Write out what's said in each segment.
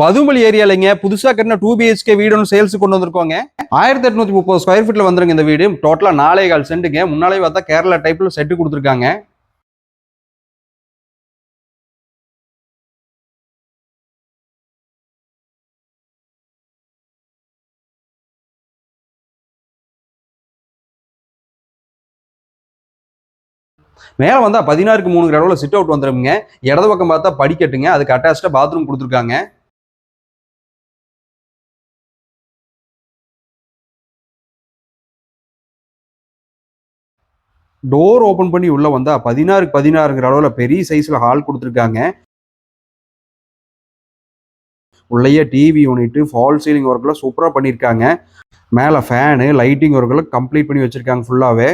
பதுமொழி ஏரியாலைங்க. புதுசா கட்டின two BHK வீடு ஒன்று சேல்ஸ் கொண்டு வந்திருக்கோங்க. ஆயிரத்தி எட்நூத்தி முப்பது ஸ்கொயர் ஃபீட்ல வந்துருங்க இந்த வீடு. டோட்டலா நாலே கால் சென்ட்டுங்க முன்னாலே பார்த்தா கேரளா டைப்ல செட்டு கொடுத்துருக்காங்க. மேலே வந்தால் பதினாறுக்கு மூணு கடவுள சிட் அவுட் வந்துடுங்க இடது பக்கம் பார்த்தா படிக்கட்டுங்க. அதுக்கு அட்டாச்சாக பாத்ரூம் கொடுத்துருக்காங்க. டோர் ஓப்பன் பண்ணி உள்ளே வந்தால் பதினாறுக்கு பதினாறுங்கிற அளவில் பெரிய சைஸில் ஹால் கொடுத்துருக்காங்க. உள்ளேயே டிவி யூனிட்டு ஃபால் சீலிங் ஒர்க்கெலாம் சூப்பராக பண்ணியிருக்காங்க. மேலே ஃபேனு லைட்டிங் ஒர்க்கெல்லாம் கம்ப்ளீட் பண்ணி வச்சிருக்காங்க ஃபுல்லாகவே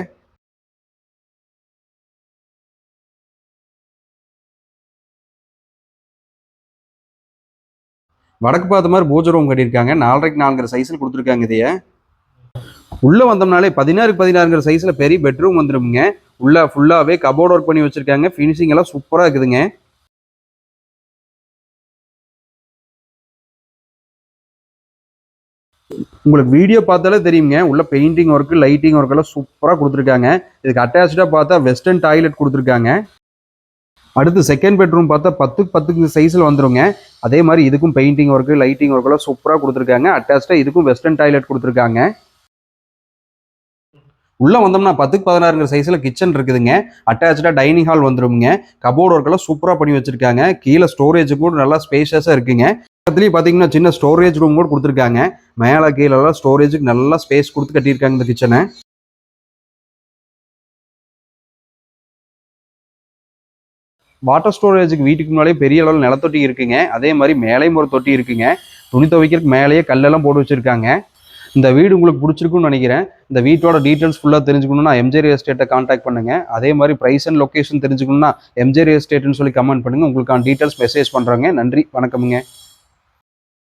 வடக்கு பார்த்த மாதிரி பூஜை ரூம் கட்டியிருக்காங்க. நாலரைக்கு நாலுங்கிற சைஸில் கொடுத்துருக்காங்க இதையே. உள்ளே வந்தோம்னாலே பதினாறுக்கு பதினாறுங்கிற சைஸில் பெரிய பெட்ரூம் வந்துடுங்க உள்ளே ஃபுல்லாகவே கபோர்ட் ஒர்க் பண்ணி வச்சுருக்காங்க. ஃபினிஷிங் எல்லாம் சூப்பராக இருக்குதுங்க. உங்களுக்கு வீடியோ பார்த்தாலே தெரியுங்க. உள்ள பெயிண்டிங் ஒர்க்கு லைட்டிங் ஒர்க் எல்லாம் சூப்பராக கொடுத்துருக்காங்க. இதுக்கு அட்டாச்சாக பார்த்தா வெஸ்டர்ன் டாய்லெட் கொடுத்துருக்காங்க. அடுத்து செகண்ட் பெட்ரூம் பார்த்தா பத்துக்கு பத்துக்கு சைஸில் வந்துருங்க. அதே மாதிரி இதுக்கும் பெயிண்டிங் ஒர்க்கு லைட்டிங் ஒர்க் எல்லாம் சூப்பராக கொடுத்துருக்காங்க. அட்டாச்சாக இதுக்கும் வெஸ்டர்ன் டாய்லெட் கொடுத்துருக்காங்க. உள்ளே வந்தோம்னா பத்துக்கு பதினாறுங்கிற சைஸில் கிச்சன் இருக்குதுங்க. அட்டாச்சாக டைனிங் ஹால் வந்துருங்க கபோர்ட் ஒர்க்கெல்லாம் சூப்பராக பண்ணி வச்சிருக்காங்க. கீழே ஸ்டோரேஜ் கூட நல்லா ஸ்பேஷியஸாக இருக்குங்க. பக்கத்துலயே பார்த்தீங்கன்னா சின்ன ஸ்டோரேஜ் ரூம் கூட கொடுத்துருக்காங்க. மேலே கீழே எல்லாம் ஸ்டோரேஜுக்கு நல்லா ஸ்பேஸ் கொடுத்து கட்டியிருக்காங்க இந்த கிச்சனை வாட்டர் ஸ்டோரேஜுக்கு வீட்டுக்கு முன்னாலே பெரிய அளவில் நிலத்தொட்டி இருக்குங்க. அதே மாதிரி மேலேயும் ஒரு தொட்டி இருக்குங்க. துணி துவைக்கிறதுக்கு மேலேயே கல்லெல்லாம் போட்டு வச்சுருக்காங்க. இந்த வீடு உங்களுக்கு பிடிச்சிருக்குன்னு நினைக்கிறேன். இந்த வீட்டோட டீட்டெயில்ஸ் ஃபுல்லாக தெரிஞ்சுக்கணும்னா எம்ஜே ரியல் எஸ்டேட்டை காண்டாக்ட் பண்ணுங்க. அதே மாதிரி ப்ரைஸ் அண்ட் லொகேஷன் தெரிஞ்சுக்கணும்னா எம்ஜே ரியல் எஸ்டேட்னு சொல்லி கமெண்ட் பண்ணுங்க. உங்களுக்கான டீட்டெயில்ஸ் மெசேஜ் பண்ணுறாங்க நன்றி வணக்கமுங்க.